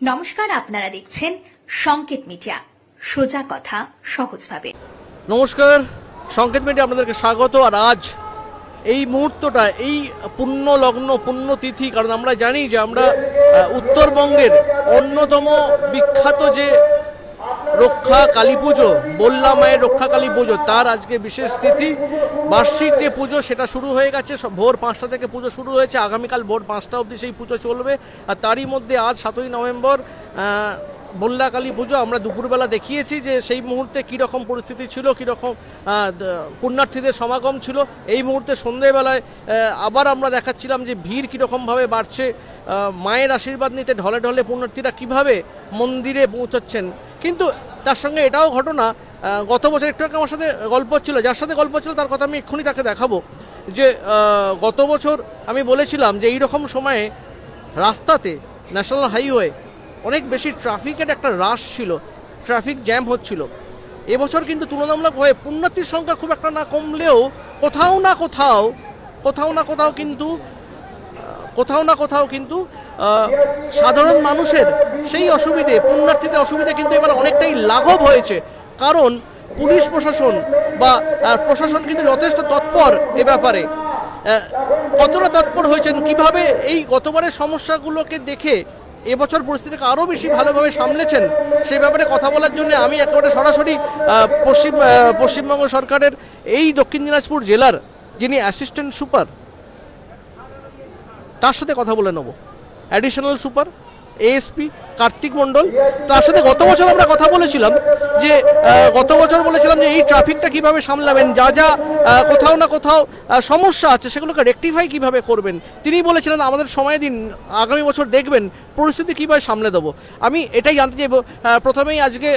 নমস্কার, আপনারা দেখছেন সংকেত মিডিয়া। সোজা কথা, সহজভাবে। নমস্কার, সংকেত মিডিয়া আপনাদেরকে স্বাগত, আর আজ এই মুহূর্তটা, এই পুণ্য লগ্ন পুণ্যতিথি, কারণ আমরা জানি যে আমরা উত্তরবঙ্গের অন্যতম বিখ্যাত যে রক্ষা কালী পুজো বল্লা মায়ের রক্ষা কালী পুজো, তার আজকে বিশেষ তিথি। বার্ষিক যে পুজো, সেটা শুরু হয়ে গেছে ভোর পাঁচটা থেকে পুজো শুরু হয়েছে, আগামীকাল ভোর পাঁচটা অবধি সেই পুজো চলবে। আর তারই মধ্যে আজ সাতই নভেম্বর বল্লা কালী পুজো, আমরা দুপুরবেলা দেখিয়েছি যে সেই মুহূর্তে কীরকম পরিস্থিতি ছিল, কীরকম পুণ্যার্থীদের সমাগম ছিল। এই মুহূর্তে সন্ধেবেলায় আবার আমরা দেখাচ্ছিলাম যে ভিড় কীরকমভাবে বাড়ছে। মায়ের আশীর্বাদ নিতে ঢলে ঢলে পুণ্যার্থীরা কীভাবে মন্দিরে পৌঁছাচ্ছেন কিন্তু তার সঙ্গে এটাও ঘটনা গত বছর একটু আমার সাথে গল্প ছিল যার সাথে গল্প ছিল তার কথা আমি এক্ষুনি তাকে দেখাবো। যে গত বছর আমি বলেছিলাম যে এই রকম সময়ে রাস্তাতে, ন্যাশনাল হাইওয়ে, অনেক বেশি ট্রাফিকের একটা রাশ ছিল, ট্রাফিক জ্যাম হচ্ছিল। এবছর কিন্তু তুলনামূলকভাবে পুণ্যার্থীর সংখ্যা খুব একটা না কমলেও কোথাও না কোথাও কোথাও না কোথাও কিন্তু কোথাও না কোথাও কিন্তু সাধারণ মানুষের সেই অসুবিধে, পুণ্যার্থীদের অসুবিধে কিন্তু এবার অনেকটাই লাঘব হয়েছে। কারণ পুলিশ প্রশাসন বা প্রশাসন কিন্তু যথেষ্ট তৎপর এ ব্যাপারে। কতটা তৎপর হয়েছেন, কীভাবে এই গতবারের সমস্যাগুলোকে দেখে এবছর পরিস্থিতিকে আরও বেশি ভালোভাবে সামলেছেন সেই ব্যাপারে কথা বলার জন্য আমি একেবারে সরাসরি পশ্চিম পশ্চিমবঙ্গ সরকারের এই দক্ষিণ দিনাজপুর জেলার যিনি অ্যাসিস্ট্যান্ট সুপার তার সাথে কথা বলে নেব। Additional super ASP Kartik Mondal. তার সাথে গত বছর আমরা কথা বলেছিলাম যে গত বছর বলেছিলাম যে এই ট্রাফিকটা কীভাবে সামলাবেন যা যা কোথাও না কোথাও সমস্যা আছে সেগুলোকে রেকটিফাই কীভাবে করবেন? তিনি বলেছিলেন আমাদের সময় দিন আগামী বছর দেখবেন পরিস্থিতি কীভাবে সামলে দেবো? আমি এটাই জানতে চাইব। প্রথমেই আজকে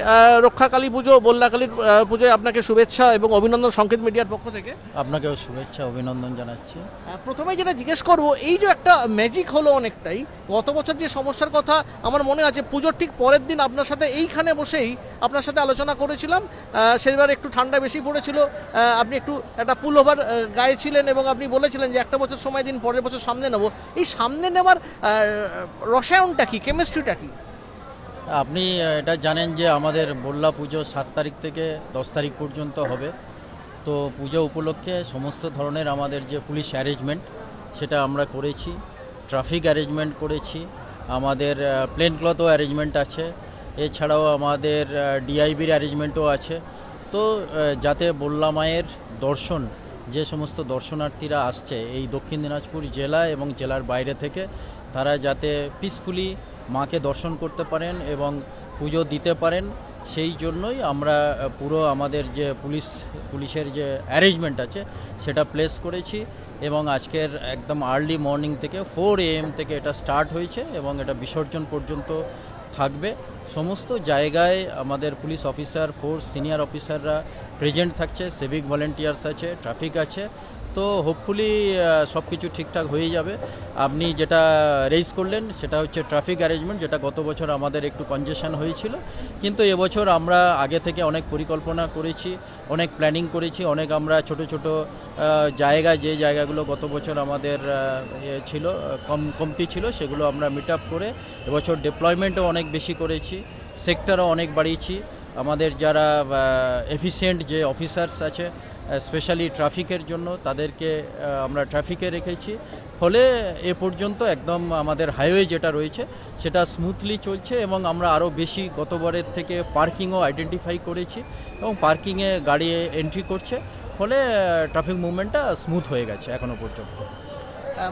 রক্ষাকালী পুজো বল্লা কালীর আহ, পুজোয় আপনাকে শুভেচ্ছা এবং অভিনন্দন সংকেত মিডিয়ার পক্ষ থেকে। আপনাকেও শুভেচ্ছা অভিনন্দন জানাচ্ছি। আহ, প্রথমে যেটা জিজ্ঞেস করব এই যে একটা ম্যাজিক হলো অনেকটাই গত বছর যে সমস্যার কথা আমার মনে আছে, পুজোর ঠিক পরের দিন আপনার সাথে এইখানে বসেই আপনার সাথে আলোচনা করেছিলাম। সেবার একটু ঠান্ডা বেশি পড়েছিল। আপনি একটু একটা পুল ওভার গায়ে ছিলেন এবং আপনি বলেছিলেন যে একটা বছর সময় দিন, পরের বছর সামনে নেব। এই সামনে নেওয়ার রসায়নটা কি, কেমিস্ট্রিটা কি? আপনি এটা জানেন যে আমাদের বল্লা পুজো সাত তারিখ থেকে দশ তারিখ পর্যন্ত হবে। তো পুজো উপলক্ষে সমস্ত ধরনের আমাদের যে পুলিশ অ্যারেঞ্জমেন্ট, সেটা আমরা করেছি। ট্রাফিক অ্যারেঞ্জমেন্ট করেছি। আমাদের প্লেন ক্লথও অ্যারেঞ্জমেন্ট আছে। এছাড়াও আমাদের ডিআইবির অ্যারেঞ্জমেন্টও আছে। তো যাতে বল্লা মায়ের দর্শন, যে সমস্ত দর্শনার্থীরা আসছে এই দক্ষিণ দিনাজপুর জেলা এবং জেলার বাইরে থেকে, তারা যাতে পিসফুলি মাকে দর্শন করতে পারেন এবং পুজো দিতে পারেন। সেই জন্যই আমরা পুরো আমাদের যে পুলিশ, পুলিশের যে অ্যারেঞ্জমেন্ট আছে, সেটা প্লেস করেছি এবং আজকের একদম আর্লি মর্নিং থেকে ফোর এএম থেকে এটা স্টার্ট হয়েছে এবং এটা বিসর্জন পর্যন্ত থাকবে। সমস্ত জায়গায় আমাদের পুলিশ অফিসার ফোর্স সিনিয়র অফিসাররা প্রেজেন্ট থাকছে সিভিক ভলেন্টিয়ার্স আছে ট্রাফিক আছে। তো হোপফুলি সব কিছু ঠিকঠাক হয়ে যাবে। আপনি যেটা রেজ করলেন, সেটা হচ্ছে ট্রাফিক অ্যারেঞ্জমেন্ট যেটা গত বছর আমাদের একটু কনজেশন হয়েছিল। কিন্তু এবছর আমরা আগে থেকে অনেক পরিকল্পনা করেছি, অনেক প্ল্যানিং করেছি, অনেক আমরা ছোট ছোট জায়গা, যে জায়গাগুলো গত বছর আমাদের ছিল, কম, কমতি ছিল, সেগুলো আমরা মিট আপ করে এবছর ডেপ্লয়মেন্টও অনেক বেশি করেছি সেক্টরও অনেক বাড়িয়েছি। আমাদের যারা এফিসিয়েন্ট যে অফিসার্স আছে স্পেশালি ট্রাফিকের জন্য তাদেরকে আমরা ট্রাফিকে রেখেছি। ফলে এ পর্যন্ত একদম আমাদের হাইওয়ে যেটা রয়েছে সেটা স্মুথলি চলছে এবং আমরা আরও বেশি গতবারের থেকে পার্কিংও আইডেন্টিফাই করেছি এবং পার্কিংয়ে গাড়ি এন্ট্রি করছে। ফলে ট্রাফিক মুভমেন্টটা স্মুথ হয়ে গেছে এখনও পর্যন্ত।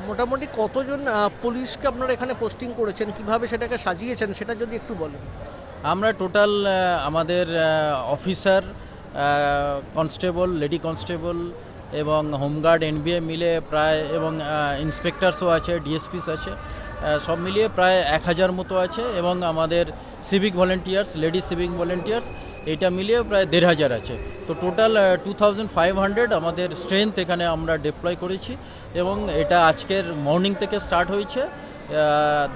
মোটামুটি কতজন পুলিশকে আপনারা এখানে পোস্টিং করেছেন? কীভাবে সেটাকে সাজিয়েছেন? সেটা যদি একটু বলেন। আমরা টোটাল আমাদের অফিসার কনস্টেবল, লেডি কনস্টেবল এবং হোমগার্ড, এনবিএ মিলে প্রায় এবং ইন্সপেক্টরসও আছে, ডিএসপিস আছে সব মিলিয়ে প্রায় এক হাজার মতো আছে এবং আমাদের civic volunteers, lady civic volunteers, এটা মিলিয়ে প্রায় দেড় হাজার আছে। তো total two thousand five hundred আমাদের স্ট্রেংথ এখানে আমরা ডিপ্লয় করেছি এবং এটা আজকের মর্নিং থেকে স্টার্ট হয়েছে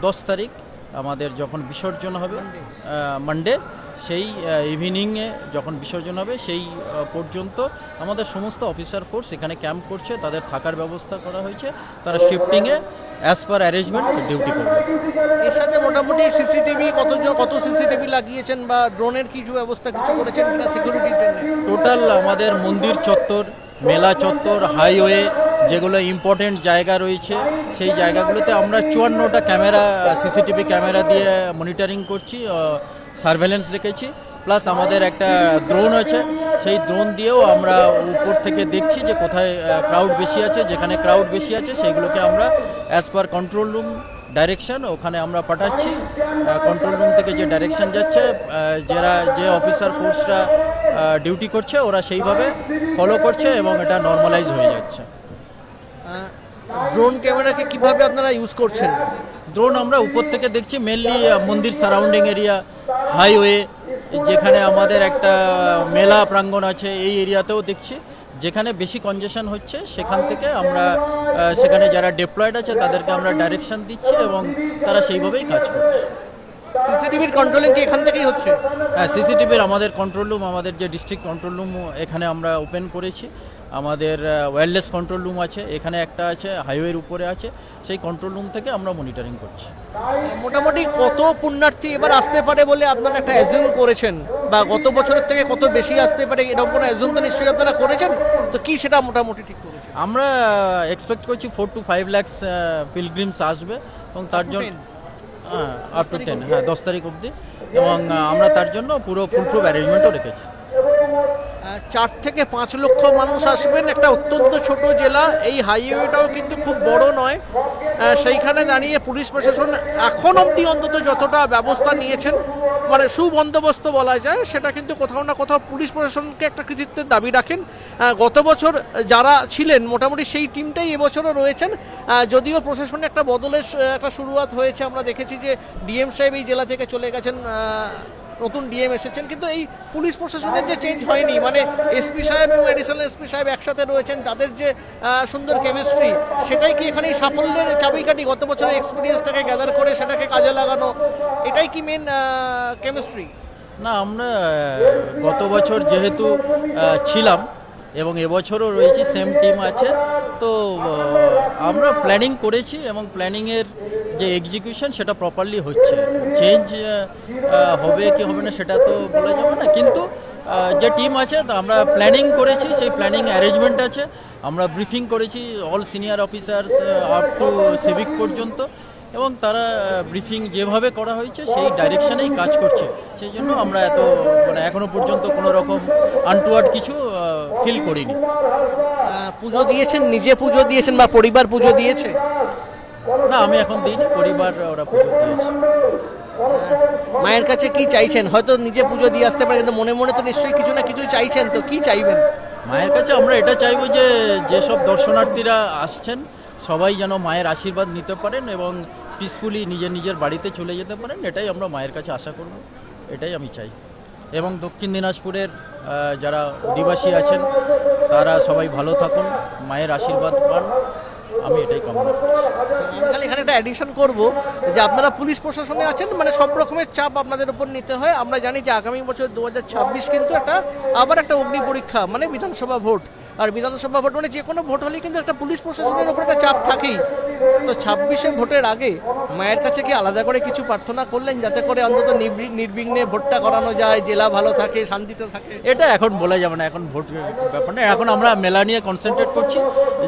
দশ তারিখ আমাদের যখন বিসর্জন হবে মানডে সেই ইভিনিংয়ে যখন বিসর্জন হবে সেই পর্যন্ত আমাদের সমস্ত অফিসার ফোর্স এখানে ক্যাম্প করছে তাদের থাকার ব্যবস্থা করা হয়েছে তারা শিফটিংয়ে অ্যাজ পার অ্যারেঞ্জমেন্ট ডিউটি করবে। এর সাথে মোটামুটি সিসিটিভি কত কত সিসিটিভি লাগিয়েছেন বা ড্রোনের কিছু ব্যবস্থা কিছু করেছেন কিনা সিকিউরিটির জন্য? টোটাল আমাদের মন্দির চত্বর মেলা চত্বর হাইওয়ে যেগুলো ইম্পর্টেন্ট জায়গা রয়েছে সেই জায়গাগুলোতে আমরা চুয়ান্নটা ক্যামেরা সিসিটিভি ক্যামেরা দিয়ে মনিটরিং করছি সার্ভেলেন্স রেখেছি। প্লাস আমাদের একটা ড্রোন আছে, সেই ড্রোন দিয়েও আমরা উপর থেকে দেখছি যে কোথায় ক্রাউড বেশি আছে, যেখানে ক্রাউড বেশি আছে সেইগুলোকে আমরা as per control room direction ওখানে আমরা পাঠাচ্ছি। কন্ট্রোল রুম থেকে যে ডাইরেকশন যাচ্ছে যারা, যে অফিসার ফোর্সরা ডিউটি করছে, ওরা সেইভাবে ফলো করছে এবং এটা নর্মালাইজ হয়ে যাচ্ছে। ড্রোন ক্যামেরাকে কীভাবে আপনারা ইউজ করছেন? ড্রোন আমরা উপর থেকে দেখছি মেনলি মন্দির সারাউন্ডিং এরিয়া হাইওয়ে যেখানে আমাদের একটা মেলা প্রাঙ্গণ আছে এই এরিয়াতেও দেখছি। যেখানে বেশি কনজেশন হচ্ছে সেখান থেকে আমরা সেখানে যারা ডেপ্লয়েড আছে তাদেরকে আমরা ডাইরেকশন দিচ্ছি এবং তারা সেইভাবেই কাজ করছে। সিসিটিভির কন্ট্রোলিং কি এখান থেকেই হচ্ছে? হ্যাঁ সিসিটিভির আমাদের কন্ট্রোল রুম আমাদের যে ডিস্ট্রিক্ট কন্ট্রোল রুম এখানে আমরা ওপেন করেছি। আমাদের ওয়্যারলেস কন্ট্রোল রুম আছে এখানে একটা আছে হাইওয়ের উপরে আছে সেই কন্ট্রোল রুম থেকে আমরা মনিটরিং করছি। মোটামুটি কত পুণ্যার্থী এবার আসতে পারে বলে আপনারা একটা অ্যাজিউম করেছেন? বা গত বছরের থেকে কত বেশি আসতে পারে এরকম কোনো অ্যাজিউম তো নিশ্চয়ই আপনারা করেছেন? তো কি সেটা মোটামুটি ঠিক করেছেন? আমরা এক্সপেক্ট করছি four to five lakhs pilgrims আসবে এবং তার জন্য হ্যাঁ আপ টু টেন হ্যাঁ দশ তারিখ অবধি। এবং আমরা তার জন্য পুরো ফুল প্রুফ অ্যারেঞ্জমেন্টও রেখেছি। চার থেকে পাঁচ লক্ষ মানুষ আসবেন। একটা অত্যন্ত ছোট জেলা, এই হাইওয়েটাও কিন্তু খুব বড় নয়। সেইখানে দাঁড়িয়ে পুলিশ প্রশাসন এখন অবধি অন্তত যতটা ব্যবস্থা নিয়েছেন মানে সুবন্দোবস্ত বলা যায়, সেটা কিন্তু কোথাও না কোথাও পুলিশ প্রশাসনকে একটা কৃতিত্বের দাবি রাখেন। গত বছর যারা ছিলেন, মোটামুটি সেই টিমটাই এবছরও রয়েছেন। যদিও প্রশাসনে একটা বদলের একটা শুরুয়াত হয়েছে, আমরা দেখেছি যে ডিএম সাহেব এই জেলা থেকে চলে গেছেন নতুন ডিএম এসেছেন, কিন্তু এই পুলিশ প্রশাসনের যে চেঞ্জ হয়নি মানে এসপি সাহেব এবং এডিশনাল এসপি সাহেব একসাথে রয়েছেন, তাদের যে সুন্দর কেমিস্ট্রি সেটাই কি এখানে সাফল্যের চাবিকাঠি গত বছরের এক্সপিরিয়েন্সটাকে গ্যাদার করে সেটাকে কাজে লাগানো? এটাই কি মেন কেমিস্ট্রি না, আমরা গত বছর যেহেতু ছিলাম এবং এবছরও রয়েছি সেম টিম আছে, তো আমরা প্ল্যানিং করেছি এবং প্ল্যানিংয়ের যে এক্সিকিউশন সেটা প্রপারলি হচ্ছে। চেঞ্জ হবে কি হবে না সেটা তো বলা যাবে না। কিন্তু যে টিম আছে, তা আমরা প্ল্যানিং করেছি, সেই প্ল্যানিং অ্যারেঞ্জমেন্ট আছে। আমরা ব্রিফিং করেছি all senior officers up to civic পর্যন্ত। এবং তারা ব্রিফিং যেভাবে করা হয়েছে, সেই ডাইরেকশনেই কাজ করছে। সেই জন্য আমরা এত মানে এখনও পর্যন্ত কোনো রকম আনটুয়ার্ড কিছু ফিল করিনি। পুজো দিয়েছেন, নিজে পুজো দিয়েছেন বা পরিবার পুজো দিয়েছে? না আমি এখন দিইনি পরিবার ওরা পুজো দিয়েছে। মায়ের কাছে কি চাইছেন? হয়তো নিজে পুজো দিয়ে আসতে পারে কিন্তু মনে মনে তো নিশ্চয়ই কিছু না কিছু চাইছেন তো কি চাইবেন? মায়ের কাছে আমরা এটা চাইব যে যেসব দর্শনার্থীরা আসছেন সবাই যেন মায়ের আশীর্বাদ নিতে পারেন এবং পিসফুলি নিজের নিজের বাড়িতে চলে যেতে পারেন এটাই আমরা মায়ের কাছে আশা করব এটাই আমি চাই। এবং দক্ষিণ দিনাজপুরের যারা অধিবাসী আছেন তারা সবাই ভালো থাকুন মায়ের আশীর্বাদ পান। আমি এটাই কামনা খালি এখানে একটা অ্যাডিশন করব যে আপনারা পুলিশ প্রশাসনে আছেন মানে সব রকমের চাপ আপনাদের উপর নিতে হয়। আমরা জানি যে আগামী বছর দু হাজার ছাব্বিশ কিন্তু একটা আবার একটা অগ্নি পরীক্ষা মানে বিধানসভা ভোট। আর বিধানসভা ভোট মানে যে কোনো ভোট হলেই কিন্তু একটা পুলিশ প্রশাসনের উপর একটা চাপ থাকেই। তো ছাব্বিশে ভোটের আগে মায়ের কাছে কি আলাদা করে কিছু প্রার্থনা করলেন যাতে করে অন্তত নির্বি- নির্বিঘ্নে ভোটটা করানো যায় জেলা ভালো থাকে শান্তিতে থাকে? এটা এখন বলা যাবে না এখন ভোট ব্যাপার না। এখন আমরা মেলা নিয়ে কনসেন্ট্রেট করছি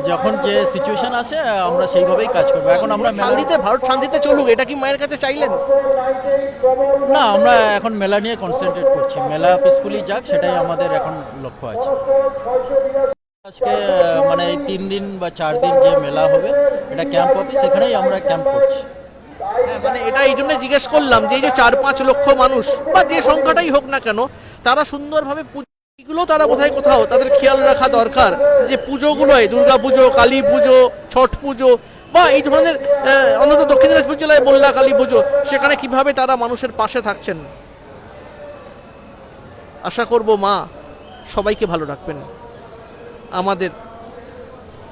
যখন যে সিচুয়েশন আসে আমরা সেইভাবেই কাজ করব। এখন আমরা শান্তিতে ভারত শান্তিতে চলুক এটা কি মায়ের কাছে চাইলেন? না আমরা এখন মেলা নিয়ে কনসেন্ট্রেট করছি। মেলা পিসফুলি যাক সেটাই আমাদের এখন লক্ষ্য আছে। আজকে মানে এই তিন দিন বা চার দিন যে মেলা হবে এটা ক্যাম্প অফিস এখানেই আমরা ক্যাম্প করছি। হ্যাঁ, মানে এটা এই জন্য জিজ্ঞেস করলাম যে এই যে চার পাঁচ লক্ষ মানুষ বা যে সংখ্যাটাই হোক না কেন তারা সুন্দরভাবে পুজোগুলো তারা বোধহয় কোথাও তাদের খেয়াল রাখা দরকার যে পুজোগুলোয় দুর্গা পুজো কালী পুজো ছট পুজো বা এই ধরনের অন্তত দক্ষিণ দিনাজপুর জেলায় বললা কালী পুজো সেখানে কীভাবে তারা মানুষের পাশে থাকছেন? আশা করব মা সবাইকে ভালো রাখবেন। আমাদের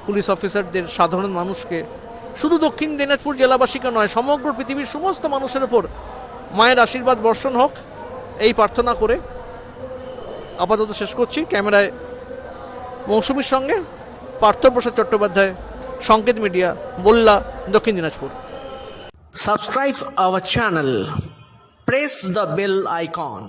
পুলিশ অফিসারদের সাধারণ মানুষকে, শুধু দক্ষিণ দিনাজপুর জেলাবাসীকে নয়, সমগ্র পৃথিবীর সমস্ত মানুষের ওপর মায়ের আশীর্বাদ, বর্ষণ হোক, এই প্রার্থনা করে আপাতত শেষ করছি। ক্যামেরায় মৌসুমীর সঙ্গে পার্থপ্রসাদ চট্টোপাধ্যায়, সংকেত মিডিয়া বললা Dakshin Dinajpur. Subscribe our channel press the bell icon